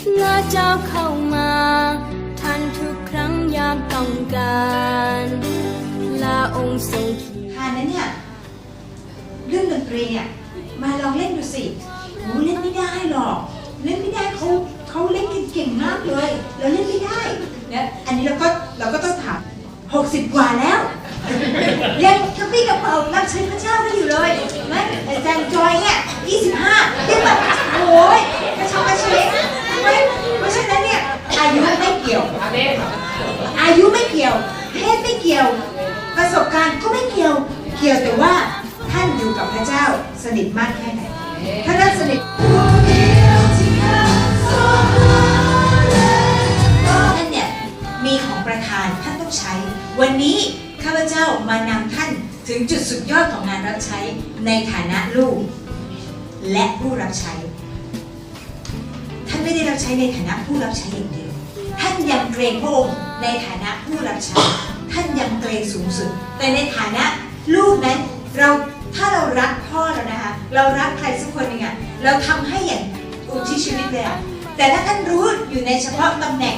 เจ้าเข้ามาทันทุกครั้งยามต้องการลาองค์ทรงขียนทานั้นเนี่ยเรื่องดนตรีเนี่ยมาลองเล่นดูสิโอ้เล่นไม่ได้หรอกเล่นไม่ได้เขาเขาเล่นกันเก่งมากเลยเราเล่นไม่ได้เนะอันนี้เราก็เราก็ต้องถามหกสิบกว่าแล้วยังกระปี้กระเป๋ารับใช้พระเจ้ากันอยู่เลยไหมอาจารย์จอยเนี่ยยี่สิบห้ายังแบบโอ้ยกระชอกกระเฉงใช่ไหมเพราะฉะนั้นเนี่ยอายุไม่เกี่ยว อายุ ไม่เกี่ยว เพศไม่เกี่ยว ประสบการณ์ก็ไม่เกี่ยว เกี่ยวแต่ว่าท่านอยู่กับพระเจ้าสนิทมากแค่ไหน ถ้าท่านสนิทท่านเนี่ยมีของประทานท่านต้องใช้ วันนี้ข้าพเจ้ามานำท่านถึงจุดสุดยอดของงานรับใช้ในฐานะลูก และผู้รับใช้ ท่านไม่ได้รับใช้ในฐานะผู้รับใช้อย่างเดียว เกรงพระองค์ในฐานะผู้รับใช้ท่านยังเกรงสูงสุด แต่ในฐานะลูกนั้นเราถ้าเรารักพ่อเรานะคะ เรารักใครสักคนหนึ่งอะเราทำให้อย่างอุทิศชีวิตเลยอะแต่ถ้าท่านรู้อยู่ในเฉพาะตำแหน่ง